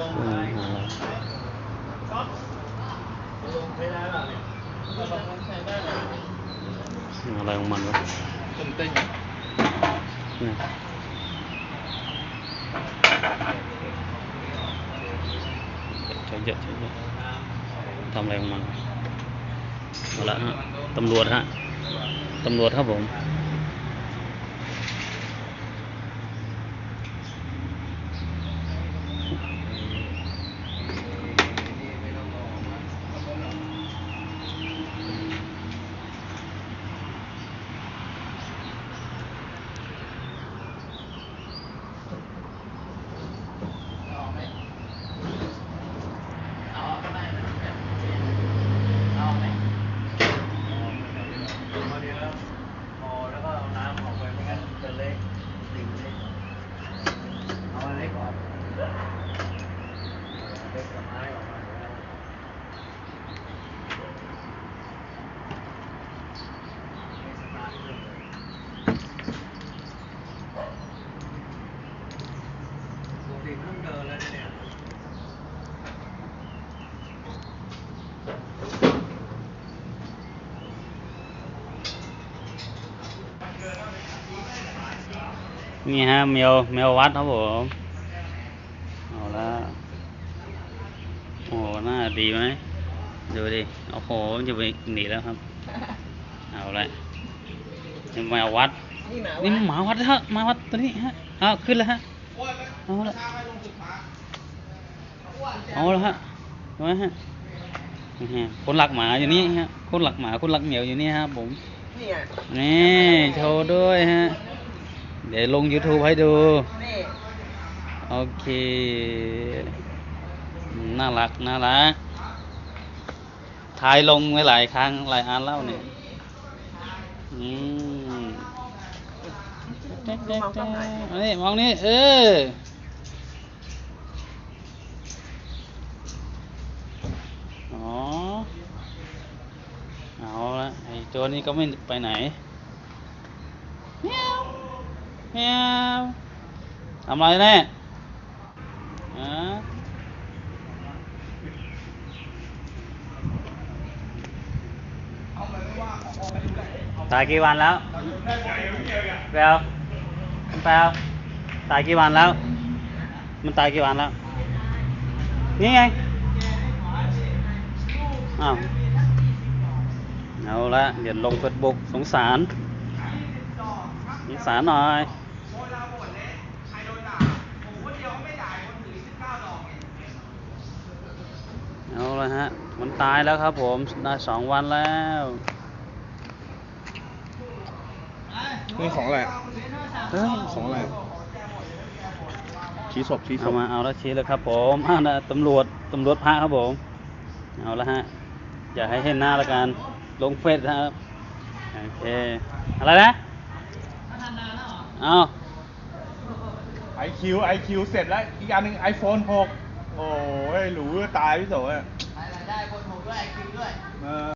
อืมอะไรของมันวะต้นเต้นเนี่ยใช้เยอะใช้เยอะทำอะไรของมันวะเอาละฮะตำรวจฮะตำรวจครับผม มาดีแล้วพอแล้วก็เอาน้ำออกไปไม่งั้นจะเละดิ่งเละเอาอันเล็กก่อนเล็กกับไม้ออกมาแล้ว ปกติมันต้องเดินแล้วเนี่ย นี่ฮะแมวแมววัดครับผมเอาละโอ้หน้าดีไหมดูดิโอ้โหมันจะไปหนีแล้วครับ เอาละนี่แมววัดนี่มันหมาวัดฮะหมาวัดตัวนี้ฮะเอาขึ้นแล้วฮะเอาละเอาละฮะเห็นไหมฮะนี่ฮะคนหลักหมาอยู่นี่ฮะคนหลักหมาคนหลักเหมียวอยู่นี่ฮะผมนี่ไงนี่โชว์ด้วยฮะ เดี๋ยวลง YouTube ให้ดู โอเค น่ารัก น่ารัก ถ่ายลงไว้หลายครั้ง หลายอันแล้วเนี่ยอืมอันนี้มองนี่ เอออ๋อเอาละไอ้ตัวนี้ก็ไม่ไปไหน เมียวทำอะไรแน่ฮะตายกี่วันแล้วแปลวแปลวตายกี่วันแล้วมันตายกี่วันแล้วนี่ไงอ้าวเอาละเดี๋ยวลงเฟซบุ๊กสงสาร สงสารหน่อยเอาละฮะ มันตายแล้วครับผม ได้สองวันแล้วนี่ของอะไรเฮ้ยของอะไรชี้ศพชี้ศเอาพมาเอาแล้วชี้เลยครับผมอ่านะตำรวจตำรวจพระครับผม เอาละฮะ อย่าให้เห็นหน้าละกัน ลงเฟซนะครับ โอเค อะไรนะ เอาไอคิวไอคิวเสร็จแล้วอีกอันหนึ่งไอโฟน6โอ้ยหรูตายพี่โสอะได้บนหกด้วยคิวด้วย เออ